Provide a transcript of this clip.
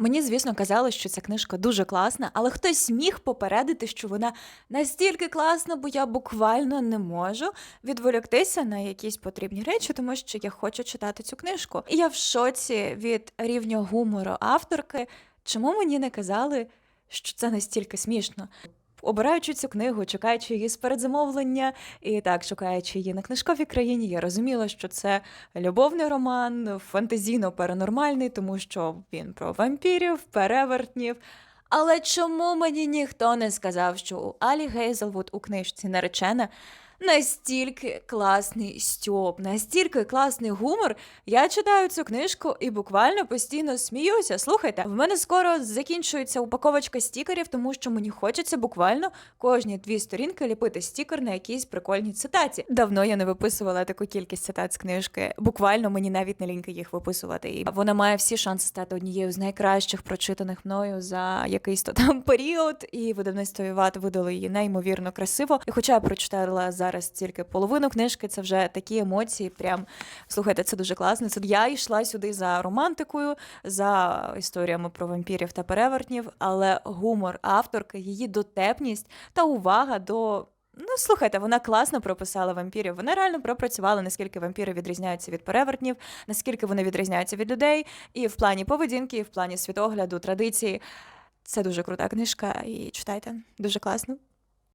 Мені, звісно, казали, що ця книжка дуже класна, але хтось міг попередити, що вона настільки класна, бо я буквально не можу відволіктися на якісь потрібні речі, тому що я хочу читати цю книжку. І я в шоці від рівня гумору авторки. Чому мені не казали, що це настільки смішно? Обираючи цю книгу, чекаючи її з передзамовлення, і так шукаючи її на книжковій країні, я розуміла, що це любовний роман, фантазійно-паранормальний, тому що він про вампірів, перевертнів. Але чому мені ніхто не сказав, що у Алі Гейзелвуд у книжці наречена настільки класний стьоп, настільки класний гумор. Я читаю цю книжку і буквально постійно сміюся. Слухайте, в мене скоро закінчується упаковочка стікерів, тому що мені хочеться буквально кожні дві сторінки ліпити стікер на якійсь прикольній цитаті. Давно я не виписувала таку кількість цитат з книжки. Буквально мені навіть не ліньки їх виписувати. І вона має всі шанси стати однією з найкращих прочитаних мною за якийсь то там період. І видавництво Віват видало її неймовірно красиво. І хоча я прочитала зараз тільки половину книжки, це вже такі емоції. Прям слухайте, це дуже класно. Це я йшла сюди за романтикою, за історіями про вампірів та перевертнів, але гумор авторки, її дотепність та увага до. Ну, слухайте, вона класно прописала вампірів. Вона реально пропрацювала, наскільки вампіри відрізняються від перевертнів, наскільки вони відрізняються від людей, і в плані поведінки, і в плані світогляду, традиції. Це дуже крута книжка, і читайте. Дуже класно.